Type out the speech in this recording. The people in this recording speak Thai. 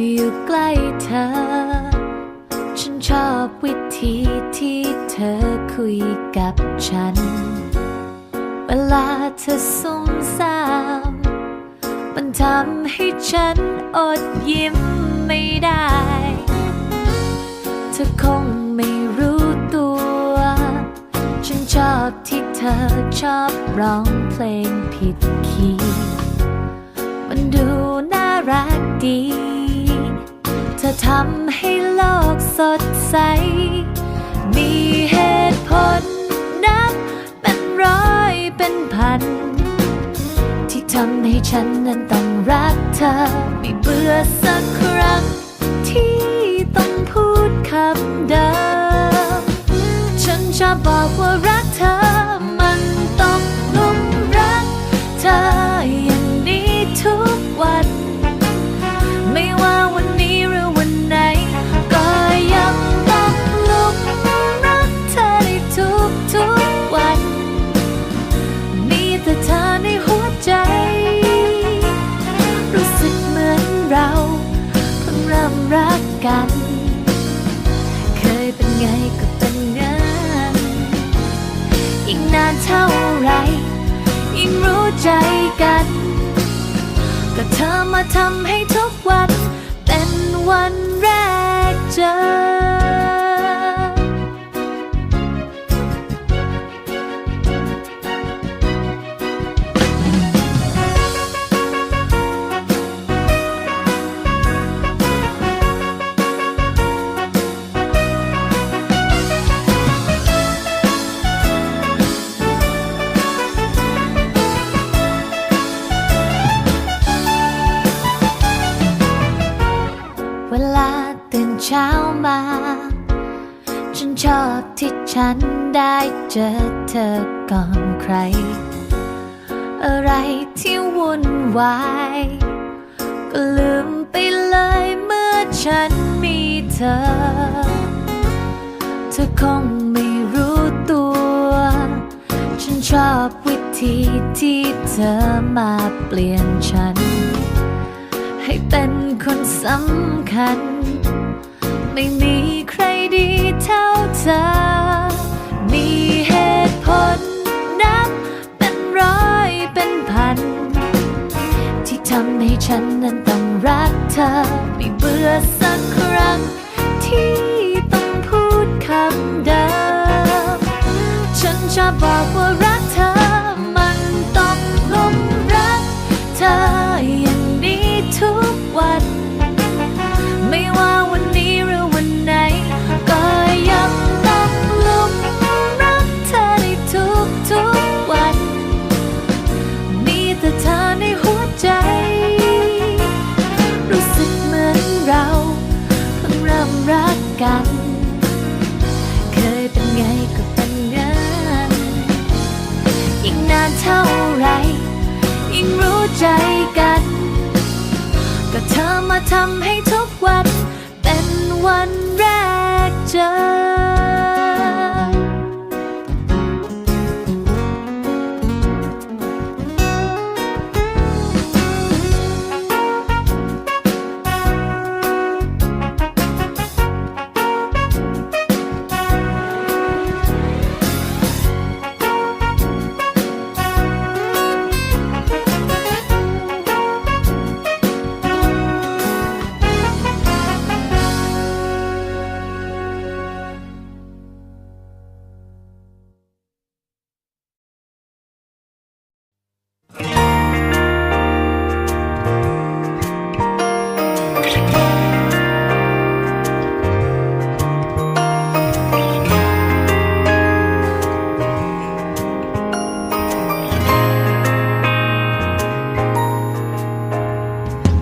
อยู่ใกล้เธอ ฉันชอบวิธีที่เธอคุยกับฉัน เวลาเธอสุ่มสามมันทำให้ฉันอดยิ้มไม่ได้ เธอคงไม่รู้ตัว ฉันชอบที่เธอชอบร้องเพลงผิดคีย์มันดูน่ารักดี ธอทำให้โลกสดใส มีเหตุผลนับเป็นร้อยเป็นพัน ที่ทำให้ฉันนั้นต้องรักเธอ ไม่เบื่อสักครั้ง ที่ต้องพูดคำเดิม ฉันชอบบอกว่ารักเธอ กัน เคยเป็นไงก็เป็นงั้นอีกนานเท่าไรยิ่งรู้ใจกัน ก็เธอมาทำให้ทุกวัน เป็นวันแรกเจอ ช้ามา ฉันชอบที่ฉันได้เจอเธอก่อนใคร อะไรที่วุ่นวายก็ลืมไปเลยเมื่อฉันมีเธอ เธอคงไม่รู้ตัว ฉันชอบวิธีที่เธอมาเปลี่ยนฉัน ให้เป็นคนสำคัญ ไม่มีใครดีเท่าเธอ มีเหตุผลนับเป็นร้อยเป็นพัน ที่ทำให้ฉันนั้นต้องรักเธอ ไม่เบื่อสักครั้งที่ต้องพูดคำเดิม ฉันชอบบอกว่ารักาไร ยิ่งรู้ใจกัน ก็เธอมาทำให้ทุกวัน เป็นวันแรกเจอ